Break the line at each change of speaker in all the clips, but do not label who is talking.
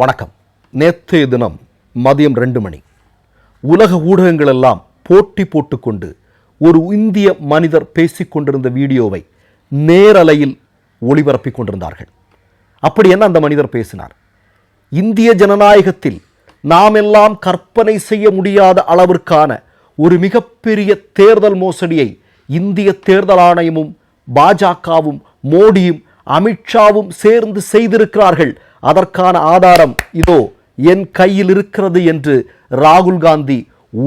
வணக்கம். நேற்றைய தினம் மதியம் ரெண்டு மணி. உலக ஊடகங்கள் எல்லாம் போட்டி போட்டுக்கொண்டு ஒரு இந்திய மனிதர் பேசிக்கொண்டிருந்த வீடியோவை நேரலையில் ஒளிபரப்பிக் கொண்டிருந்தார்கள். அப்படி என்ன அந்த மனிதர் பேசினார்? இந்திய ஜனநாயகத்தில் நாம் எல்லாம் கற்பனை செய்ய முடியாத அளவிற்கான ஒரு மிகப்பெரிய தேர்தல் மோசடியை இந்திய தேர்தல் ஆணையமும் பாஜகவும் மோடியும் அமித்ஷாவும் சேர்ந்து செய்திருக்கிறார்கள் அதற்கான ஆதாரம் இதோ என் கையில் இருக்கிறது என்று ராகுல் காந்தி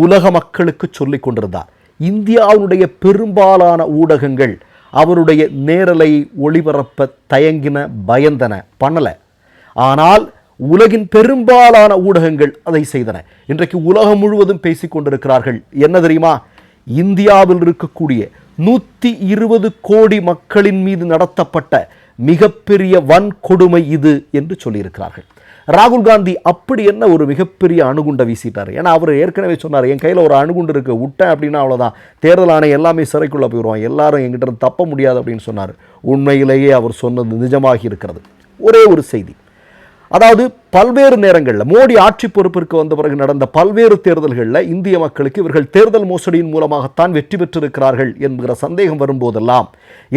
உலக மக்களுக்கு சொல்லிக் கொண்டிருந்தார். இந்தியாவுடைய பெரும்பாலான ஊடகங்கள் அவருடைய நேரலை ஒளிபரப்ப தயங்கின பயந்தன பண்ணல. ஆனால் உலகின் பெரும்பாலான ஊடகங்கள் அதை செய்தன. இன்றைக்கு உலகம் முழுவதும் பேசிக்கொண்டிருக்கிறார்கள் என்ன தெரியுமா? இந்தியாவில் இருக்கக்கூடிய நூற்றி இருபது கோடி மக்களின் மீது நடத்தப்பட்ட மிகப்பெரிய வன்கொடுமை இது என்று சொல்லியிருக்கிறார்கள். ராகுல் காந்தி அப்படி என்ன ஒரு மிகப்பெரிய அணுகுண்டை வீசிட்டார்? ஏன்னா அவர் ஏற்கனவே சொன்னார் என் கையில் ஒரு அணுகுண்டு இருக்குது விட்டேன் அப்படின்னா அவ்வளோதான் தேர்தல் ஆணையம் எல்லாமே சிறைக்குள்ளே போயிடுவான் எல்லாரும் எங்கிட்ட இருந்து தப்ப முடியாது அப்படின்னு சொன்னார். உண்மையிலேயே அவர் சொன்னது நிஜமாகி இருக்கிறது. ஒரே ஒரு செய்தி. அதாவது பல்வேறு நேரங்களில் மோடி ஆட்சி பொறுப்பிற்கு வந்த பிறகு நடந்த பல்வேறு தேர்தல்களில் இந்திய மக்களுக்கு இவர்கள் தேர்தல் மோசடியின் மூலமாகத்தான் வெற்றி பெற்றிருக்கிறார்கள் என்கிற சந்தேகம் வரும்போதெல்லாம்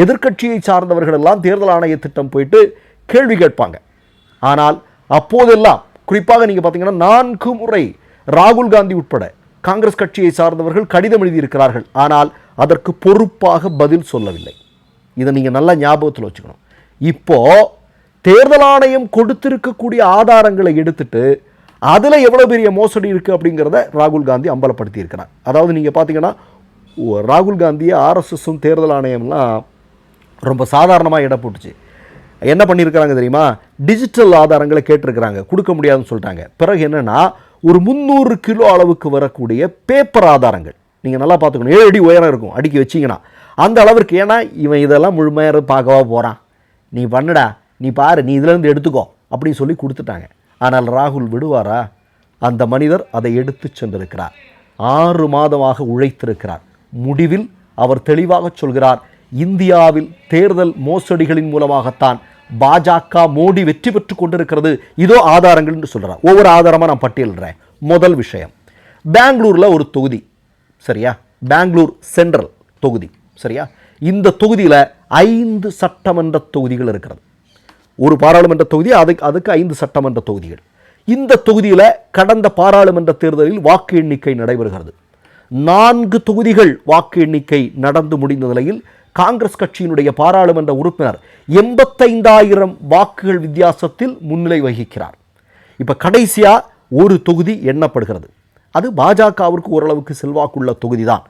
எதிர்க்கட்சியை சார்ந்தவர்கள் எல்லாம் தேர்தல் ஆணைய திட்டம் போயிட்டு கேள்வி கேட்பாங்க. ஆனால் அப்போதெல்லாம் குறிப்பாக நீங்கள் பார்த்தீங்கன்னா நான்கு முறை ராகுல் காந்தி உட்பட காங்கிரஸ் கட்சியை சார்ந்தவர்கள் கடிதம் எழுதியிருக்கிறார்கள். ஆனால் அதற்கு பொறுப்பாக பதில் சொல்லவில்லை. இதை நீங்கள் நல்லா ஞாபகத்தில் வச்சுக்கணும். இப்போ தேர்தல் ஆணையம் கொடுத்திருக்கக்கூடிய ஆதாரங்களை எடுத்துட்டு அதில் எவ்வளோ பெரிய மோசடி இருக்குது அப்படிங்கிறத ராகுல் காந்தி அம்பலப்படுத்தி இருக்கிறார். அதாவது நீங்கள் பார்த்தீங்கன்னா ராகுல் காந்தியை ஆர்எஸ்எஸும் தேர்தல் ஆணையம்லாம் ரொம்ப சாதாரணமாக இடம் போட்டுச்சு. என்ன பண்ணியிருக்கிறாங்க தெரியுமா? டிஜிட்டல் ஆதாரங்களை கேட்டிருக்கிறாங்க. கொடுக்க முடியாதுன்னு சொல்லிட்டாங்க. பிறகு என்னென்னா ஒரு முந்நூறு கிலோ அளவுக்கு வரக்கூடிய பேப்பர் ஆதாரங்கள். நீங்கள் நல்லா பார்த்துக்கணும். ஏழு அடி உயரம் இருக்கும். அடுக்கி வச்சிங்கன்னா அந்த அளவிற்கு. ஏன்னா இவன் இதெல்லாம் முழுமையாக பார்க்கவா போகிறான் நீ பண்ணுடா. நீ பாரு நீ இதிலேருந்து எடுத்துக்கோ அப்படின்னு சொல்லி கொடுத்துட்டாங்க. ஆனால் ராகுல் விடுவாரா? அந்த மனிதர் அதை எடுத்து சென்றிருக்கிறார். ஆறு மாதமாக உழைத்திருக்கிறார். முடிவில் அவர் தெளிவாக சொல்கிறார் இந்தியாவில் தேர்தல் மோசடிகளின் மூலமாகத்தான் பாஜக மோடி வெற்றி பெற்று கொண்டிருக்கிறது. இதோ ஆதாரங்கள் என்று சொல்கிறார் ஒவ்வொரு ஆதாரமாக நான் பட்டியலிடுறேன். முதல் விஷயம் பெங்களூரில் ஒரு தொகுதி சரியா? பெங்களூர் சென்ட்ரல் தொகுதி சரியா? இந்த தொகுதியில் ஐந்து சட்டமன்ற தொகுதிகள் இருக்கிறது. ஒரு பாராளுமன்ற தொகுதி அதுக்கு அதுக்கு ஐந்து சட்டமன்ற தொகுதிகள். இந்த தொகுதியில் கடந்த பாராளுமன்ற தேர்தலில் வாக்கு எண்ணிக்கை நடைபெறுகிறது. நான்கு தொகுதிகள் வாக்கு எண்ணிக்கை நடந்து முடிந்த நிலையில் காங்கிரஸ் கட்சியினுடைய பாராளுமன்ற உறுப்பினர் எண்பத்தைந்தாயிரம் வாக்குகள் வித்தியாசத்தில் முன்னிலை வகிக்கிறார். இப்போ கடைசியா ஒரு தொகுதி எண்ணப்படுகிறது. அது பாஜகவிற்கு ஓரளவுக்கு செல்வாக்குள்ள தொகுதி தான்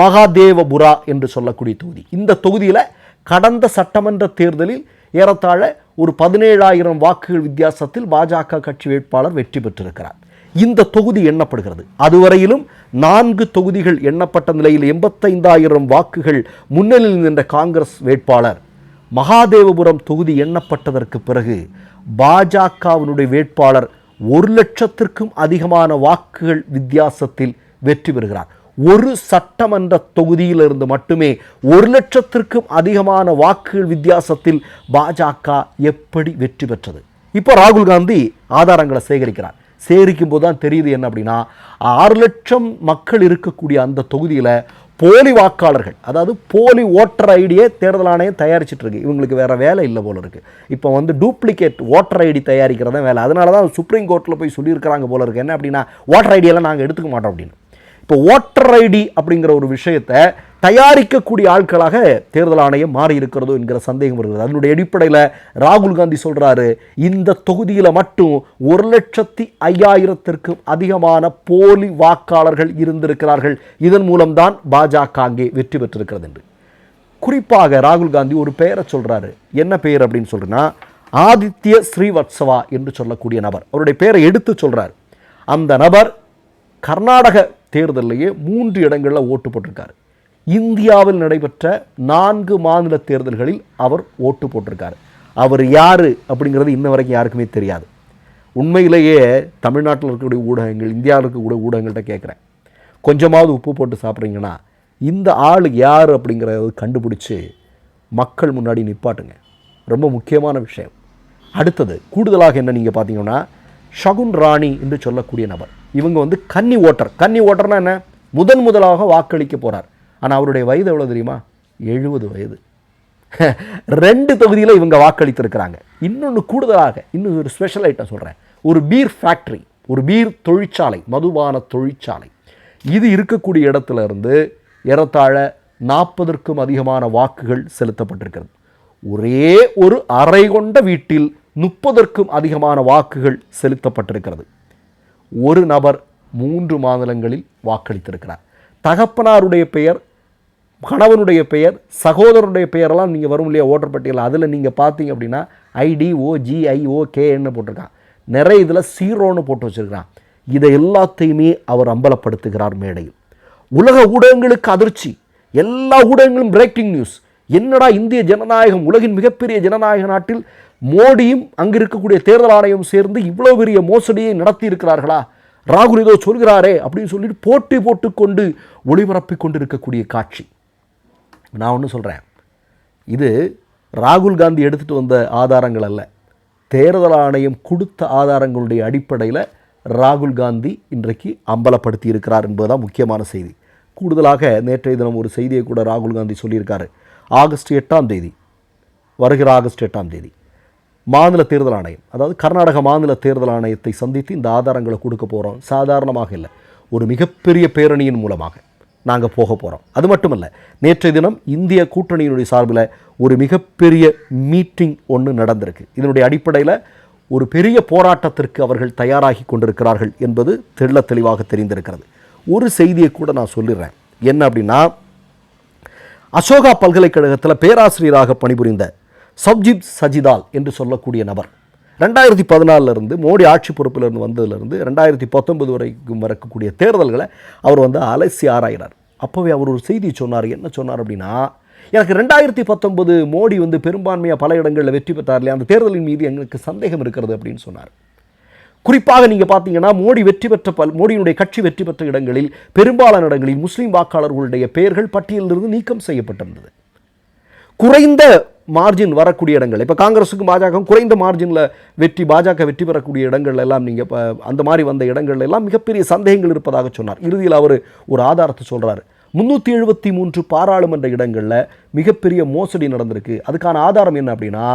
மகாதேவபுரா என்று சொல்லக்கூடிய தொகுதி. இந்த தொகுதியில் கடந்த சட்டமன்ற தேர்தலில் ஏறத்தாழ ஒரு பதினேழாயிரம் வாக்குகள் வித்தியாசத்தில் பாஜக கட்சி வேட்பாளர் வெற்றி பெற்றிருக்கிறார். இந்த தொகுதி எண்ணப்படுகிறது. அதுவரையிலும் நான்கு தொகுதிகள் எண்ணப்பட்ட நிலையில் எண்பத்தைந்தாயிரம் வாக்குகள் முன்னணியில் நின்ற காங்கிரஸ் வேட்பாளர் மகாதேவபுரம் தொகுதி எண்ணப்பட்டதற்கு பிறகு பாஜகவினுடைய வேட்பாளர் ஒரு லட்சத்திற்கும் அதிகமான வாக்குகள் வித்தியாசத்தில் வெற்றி பெறுகிறார். ஒரு சட்டமன்ற தொகுதியிலிருந்து மட்டுமே ஒரு லட்சத்திற்கும் அதிகமான வாக்குகள் வித்தியாசத்தில் பாஜக எப்படி வெற்றி பெற்றது? இப்போ ராகுல் காந்தி ஆதாரங்களை சேகரிக்கிறார். சேகரிக்கும் போது தான் தெரியுது என்ன அப்படின்னா ஆறு லட்சம் மக்கள் இருக்கக்கூடிய அந்த தொகுதியில் போலி வாக்காளர்கள் அதாவது போலி ஓட்டர் ஐடியை தேர்தல் ஆணையம் தயாரிச்சுட்டு இருக்கு. இவங்களுக்கு வேற வேலை இல்லை போல இருக்கு. இப்போ வந்து டூப்ளிகேட் ஓட்டர் ஐடி தயாரிக்கிறதா வேலை. அதனால தான் சுப்ரீம் கோர்ட்டில் போய் சொல்லியிருக்கிறாங்க போல இருக்கு. என்ன அப்படின்னா ஓட்டர் ஐடியெல்லாம் நாங்கள் எடுத்துக்க மாட்டோம் அப்படின்னு. இப்போ ஓட்டர் ஐடி அப்படிங்கிற ஒரு விஷயத்தை தயாரிக்கக்கூடிய ஆட்களாக தேர்தல் ஆணையம் மாறி இருக்கிறதோ என்கிற சந்தேகம் வருகிறது. அதனுடைய அடிப்படையில் ராகுல் காந்தி சொல்கிறாரு இந்த தொகுதியில் மட்டும் ஒரு லட்சத்தி ஐயாயிரத்திற்கும் அதிகமான போலி வாக்காளர்கள் இருந்திருக்கிறார்கள். இதன் மூலம்தான் பாஜக அங்கே வெற்றி பெற்றிருக்கிறது என்று. குறிப்பாக ராகுல் காந்தி ஒரு பெயரை சொல்கிறாரு என்ன பெயர் அப்படின்னு சொல்கிறேன்னா ஆதித்ய ஸ்ரீவத்சவா என்று சொல்லக்கூடிய நபர். அவருடைய பெயரை எடுத்து சொல்கிறார் அந்த நபர் கர்நாடக தேர்தலிலேயே மூன்று இடங்களில் ஓட்டு போட்டிருக்காரு. இந்தியாவில் நடைபெற்ற நான்கு மாநில தேர்தல்களில் அவர் ஓட்டு போட்டிருக்காரு. அவர் யார் அப்படிங்கிறது இன்ன வரைக்கும் யாருக்குமே தெரியாது. உண்மையிலேயே தமிழ்நாட்டில் இருக்கக்கூடிய ஊடகங்கள் இந்தியாவில் இருக்கக்கூடிய ஊடகங்கள்கிட்ட கேட்குறேன். கொஞ்சமாவது உப்பு போட்டு சாப்பிட்றீங்கன்னா இந்த ஆள் யார் அப்படிங்கிறத கண்டுபிடிச்சி மக்கள் முன்னாடி நிப்பாட்டுங்க. ரொம்ப முக்கியமான விஷயம். அடுத்தது கூடுதலாக என்ன நீங்கள் பார்த்தீங்கன்னா ஷகுன் ராணி என்று சொல்லக்கூடிய நபர். இவங்க வந்து கன்னி ஓட்டர். கன்னி ஓட்டர்னா என்ன? முதன் முதலாக வாக்களிக்க போகிறார் ஆனால் அவருடைய வயது எவ்வளோ தெரியுமா? எழுபது வயது. ரெண்டு தொகுதியில் இவங்க வாக்களித்திருக்கிறாங்க. இன்னொன்று கூடுதலாக இன்னும் ஒரு ஸ்பெஷல் ஐட்டம் சொல்கிறேன் ஒரு பீர் ஃபேக்ட்ரி ஒரு பீர் தொழிற்சாலை மதுபான தொழிற்சாலை. இது இருக்கக்கூடிய இடத்துல இருந்து ஏறத்தாழ நாற்பதற்கும் அதிகமான வாக்குகள் செலுத்தப்பட்டிருக்கிறது. ஒரே ஒரு அறை கொண்ட வீட்டில் முப்பதற்கும் அதிகமான வாக்குகள் செலுத்தப்பட்டிருக்கிறது. ஒரு நபர் மூன்று மாநிலங்களில் வாக்களித்திருக்கிறார். தகப்பனாருடைய பெயர் கணவனுடைய பெயர் சகோதரனுடைய பெயரெல்லாம் நீங்கள் வரும் இல்லையா ஓட்டர் பட்டியல் அதில் நீங்கள் பார்த்தீங்க அப்படின்னா ஐடிஓ ஜிஐஓ கேன்னு போட்டிருக்கான். நிறைய இதில் சீரோன்னு போட்டு வச்சிருக்கிறான். இதை எல்லாத்தையுமே அவர் அம்பலப்படுத்துகிறார் மேடையில். உலக ஊடகங்களுக்கு அதிர்ச்சி. எல்லா ஊடகங்களும் பிரேக்கிங் நியூஸ் என்னடா இந்திய ஜனநாயகம் உலகின் மிகப்பெரிய ஜனநாயக நாட்டில் மோடியும் அங்கு இருக்கக்கூடிய தேர்தல் ஆணையம் சேர்ந்து இவ்வளோ பெரிய மோசடியை நடத்தி இருக்கிறார்களா ராகுல் ஏதோ சொல்கிறாரே அப்படின்னு சொல்லிட்டு போட்டி போட்டுக்கொண்டு ஒளிபரப்பிக் கொண்டு இருக்கக்கூடிய காட்சி. நான் ஒன்று சொல்கிறேன் இது ராகுல் காந்தி எடுத்துகிட்டு வந்த ஆதாரங்கள் அல்ல. தேர்தல் ஆணையம் கொடுத்த ஆதாரங்களுடைய அடிப்படையில் ராகுல் காந்தி இன்றைக்கு அம்பலப்படுத்தி இருக்கிறார் என்பதுதான் முக்கியமான செய்தி. கூடுதலாக நேற்றைய தினம் ஒரு செய்தியை கூட ராகுல் காந்தி சொல்லியிருக்காரு. ஆகஸ்ட் எட்டாம் தேதி வருகிற ஆகஸ்ட் எட்டாம் தேதி மாநில தேர்தல் ஆணையம் அதாவது கர்நாடக மாநில தேர்தல் ஆணையத்தை சந்தித்து இந்த ஆதாரங்களை கொடுக்க போகிறோம் சாதாரணமாக இல்லை. ஒரு மிகப்பெரிய பேரணியின் மூலமாக நாங்கள் போக போகிறோம் அது மட்டுமல்ல நேற்றைய தினம் இந்திய கூட்டணியினுடைய சார்பில் ஒரு மிகப்பெரிய மீட்டிங் ஒன்று நடந்திருக்கு. இதனுடைய அடிப்படையில் ஒரு பெரிய போராட்டத்திற்கு அவர்கள் தயாராகி கொண்டிருக்கிறார்கள் என்பது தெள்ள தெளிவாக தெரிந்திருக்கிறது. ஒரு செய்தியை கூட நான் சொல்லிடுறேன். என்ன அப்படின்னா அசோகா பல்கலைக்கழகத்தில் பேராசிரியராக பணிபுரிந்த சவ்ஜித் சஜிதால் என்று சொல்லக்கூடிய நபர். ரெண்டாயிரத்தி பதினாலிருந்து மோடி ஆட்சி பொறுப்பிலிருந்து வந்ததுலேருந்து ரெண்டாயிரத்தி பத்தொன்பது வரைக்கும் வரக்கூடிய தேர்தல்களை அவர் வந்து அலசி ஆராயினார் அப்போவே அவர் ஒரு செய்தி சொன்னார். என்ன சொன்னார் அப்படின்னா எனக்கு ரெண்டாயிரத்தி பத்தொன்பது மோடி வந்து பெரும்பான்மையாக பல இடங்களில் வெற்றி பெற்றார் இல்லையா அந்த தேர்தலின் மீது எங்களுக்கு சந்தேகம் இருக்கிறது அப்படின்னு சொன்னார். குறிப்பாக நீங்கள் பார்த்தீங்கன்னா மோடி வெற்றி பெற்ற பல் மோடியினுடைய கட்சி வெற்றி பெற்ற இடங்களில் பெரும்பாலான இடங்களில் முஸ்லீம் வாக்காளர்களுடைய பெயர்கள் பட்டியலிலிருந்து நீக்கம் செய்யப்பட்டிருந்தது. குறைந்த மார்ஜின் வரக்கூடிய இடங்கள் இப்போ காங்கிரஸுக்கும் பாஜக குறைந்த மார்ஜினில் வெற்றி பாஜக வெற்றி பெறக்கூடிய இடங்கள்ல எல்லாம் நீங்கள் அந்த மாதிரி வந்த இடங்கள்ல எல்லாம் மிகப்பெரிய சந்தேகங்கள் இருப்பதாக சொன்னார். இறுதியில் அவர் ஒரு ஆதாரத்தை சொல்கிறார் முந்நூற்றி எழுபத்தி மூன்று பாராளுமன்ற இடங்களில் மிகப்பெரிய மோசடி நடந்திருக்கு. அதுக்கான ஆதாரம் என்ன அப்படின்னா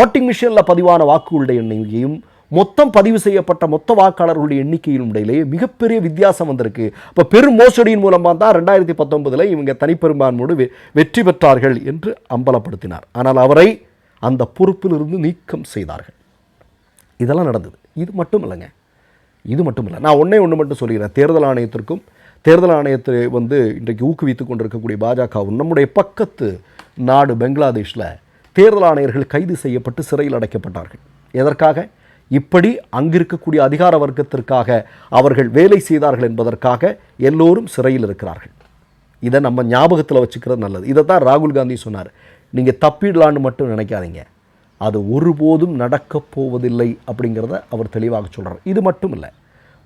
ஓட்டிங் மிஷினில் பதிவான வாக்குகளுடைய எண்ணிக்கையும் மொத்தம் பதிவு செய்யப்பட்ட மொத்த வாக்காளர்களுடைய எண்ணிக்கையின் இடையிலேயே மிகப்பெரிய வித்தியாசம் வந்திருக்கு. இப்போ பெரும் மோசடியின் மூலமாக தான் ரெண்டாயிரத்தி பத்தொன்பதில் இவங்க தனிப்பெரும்பான்மையோடு வெ வெற்றி பெற்றார்கள் என்று அம்பலப்படுத்தினார். ஆனால் அவரை அந்த பொறுப்பிலிருந்து நீக்கம் செய்தார்கள். இதெல்லாம் நடந்தது. இது மட்டும் இல்லைங்க. இது மட்டும் இல்லை. நான் ஒன்றே ஒன்று மட்டும் சொல்லிக்கிறேன். தேர்தல் ஆணையத்திற்கும் தேர்தல் ஆணையத்தை வந்து இன்றைக்கு ஊக்குவித்து கொண்டிருக்கக்கூடிய பாஜகவும் நம்முடைய பக்கத்து நாடு பெங்களாதேஷில் தேர்தல் ஆணையர்கள் கைது செய்யப்பட்டு சிறையில் அடைக்கப்பட்டார்கள். எதற்காக? இப்படி அங்கிருக்கக்கூடிய அதிகார வர்க்கத்திற்காக அவர்கள் வேலை செய்தார்கள் என்பதற்காக எல்லோரும் சிறையில் இருக்கிறார்கள். இதை நம்ம ஞாபகத்தில் வச்சுக்கிறது நல்லது. இதை தான் ராகுல் காந்தி சொன்னார். நீங்கள் தப்பிடலான்னு மட்டும் நினைக்காதீங்க. அது ஒருபோதும் நடக்கப் போவதில்லை அப்படிங்கிறத அவர் தெளிவாக சொல்கிறார் இது மட்டும் இல்லை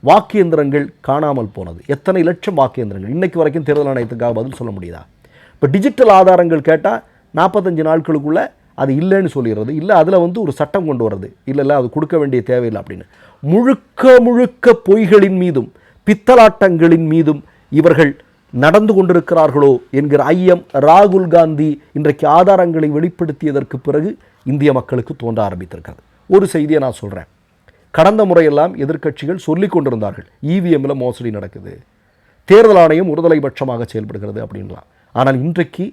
வாக்கியந்திரங்கள் காணாமல் போனது. எத்தனை லட்சம் வாக்கியந்திரங்கள் இன்றைக்கு வரைக்கும் தேர்தல் ஆணையத்துக்காக பதில் சொல்ல முடியுதா? இப்போ டிஜிட்டல் ஆதாரங்கள் கேட்டால் நாற்பத்தஞ்சு நாட்களுக்குள்ளே அது இல்லைன்னு சொல்லிடுறது இல்லை அதில் வந்து ஒரு சட்டம் கொண்டு வர்றது இல்லைல்ல அது கொடுக்க வேண்டிய தேவையில்லை அப்படின்னு. முழுக்க முழுக்க பொய்களின் மீதும் பித்தலாட்டங்களின் மீதும் இவர்கள் நடந்து கொண்டிருக்கிறார்களோ என்கிற ஐயம் ராகுல் காந்தி இன்றைக்கு ஆதாரங்களை வெளிப்படுத்தியதற்கு பிறகு இந்திய மக்களுக்கு தோன்ற ஆரம்பித்திருக்கிறது. ஒரு செய்தியை நான் சொல்கிறேன் கடந்த முறையெல்லாம் எதிர்க்கட்சிகள் சொல்லிக் கொண்டிருந்தார்கள் இவிஎம்மில் மோசடி நடக்குது தேர்தல் ஆணையம் ஒருதலை பட்சமாக செயல்படுகிறது அப்படின்லாம். ஆனால் இன்றைக்கு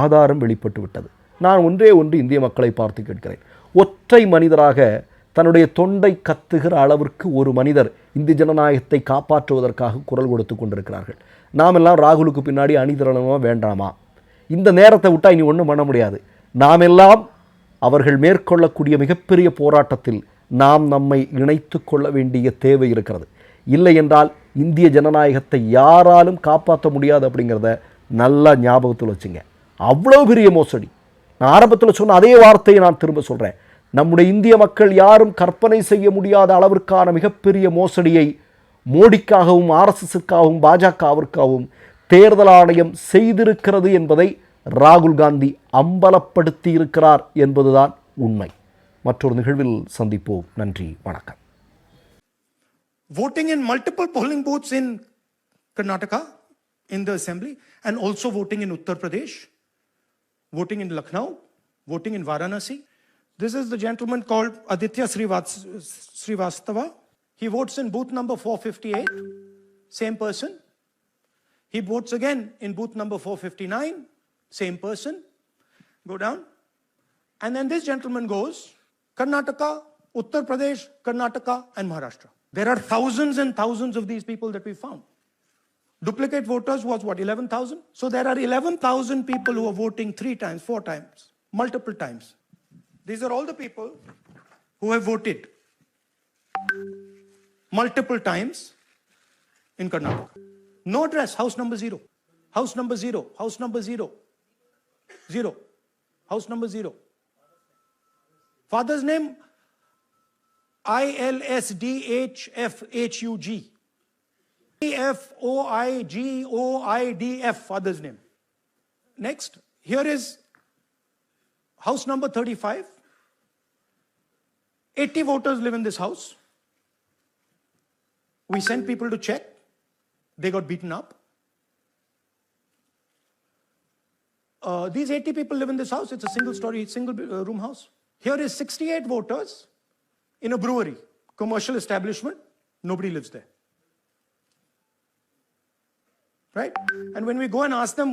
ஆதாரம் வெளிப்பட்டு விட்டது நான் ஒன்றே ஒன்று இந்திய மக்களை பார்த்து கேட்கிறேன். ஒற்றை மனிதராக தன்னுடைய தொண்டை கத்துகிற அளவிற்கு ஒரு மனிதர் இந்திய ஜனநாயகத்தை காப்பாற்றுவதற்காக குரல் கொடுத்து கொண்டிருக்கிறார்கள். நாமெல்லாம் ராகுலுக்கு பின்னாடி அணிதிரளமா வேண்டாமா? இந்த நேரத்தை விட்டால் இனி ஒன்றும் பண்ண முடியாது. நாமெல்லாம் அவர்கள் மேற்கொள்ளக்கூடிய மிகப்பெரிய போராட்டத்தில் நாம் நம்மை இணைத்து கொள்ள வேண்டிய தேவை இருக்கிறது. இல்லை என்றால் இந்திய ஜனநாயகத்தை யாராலும் காப்பாற்ற முடியாது அப்படிங்கிறத நல்லா ஞாபகத்தில் வச்சுங்க. அவ்வளோ பெரிய மோசடி. நான் ஆரம்பத்தில் சொன்ன அதே வார்த்தையை நான் திரும்ப சொல்கிறேன் நம்முடைய இந்திய மக்கள் யாரும் கற்பனை செய்ய முடியாத அளவிற்கான மிகப்பெரிய மோசடியை மோடிக்காகவும் ஆர்எஸ்எஸ்க்காகவும் பாஜகவிற்காகவும் தேர்தல் ஆணையம் செய்திருக்கிறது என்பதை ராகுல் காந்தி அம்பலப்படுத்தி இருக்கிறார் என்பதுதான் உண்மை. மற்றொரு நிகழ்வில் சந்திப்போம். நன்றி வணக்கம்.
Voting in multiple polling booths in Karnataka in the assembly, and also voting in Uttar Pradesh, voting in Lucknow, voting in Varanasi. This is the gentleman called Aditya Srivastava. He votes in booth number 458, same person. He votes again in booth number 459, same person. Go down. And then this gentleman goes Karnataka, Uttar Pradesh, Karnataka, and Maharashtra. There are thousands and thousands of these people that we found. Duplicate voters was what, 11,000? So there are 11,000 people who are voting three times, four times, multiple times. These are all the people who have voted multiple times in Karnataka. No address, house number zero. House number zero, house number zero. Zero. House number zero. Father's name I L S D H F H U G. F O I G O I D F, father's name. Next, here is house number 35. 80 voters live in this house. We sent people to check. They got beaten up. Uh, these 80 people live in this house. It's a single story, single uh, room house. Here is 68 voters in a brewery, commercial establishment. Nobody lives there. Right? And when we go and ask them,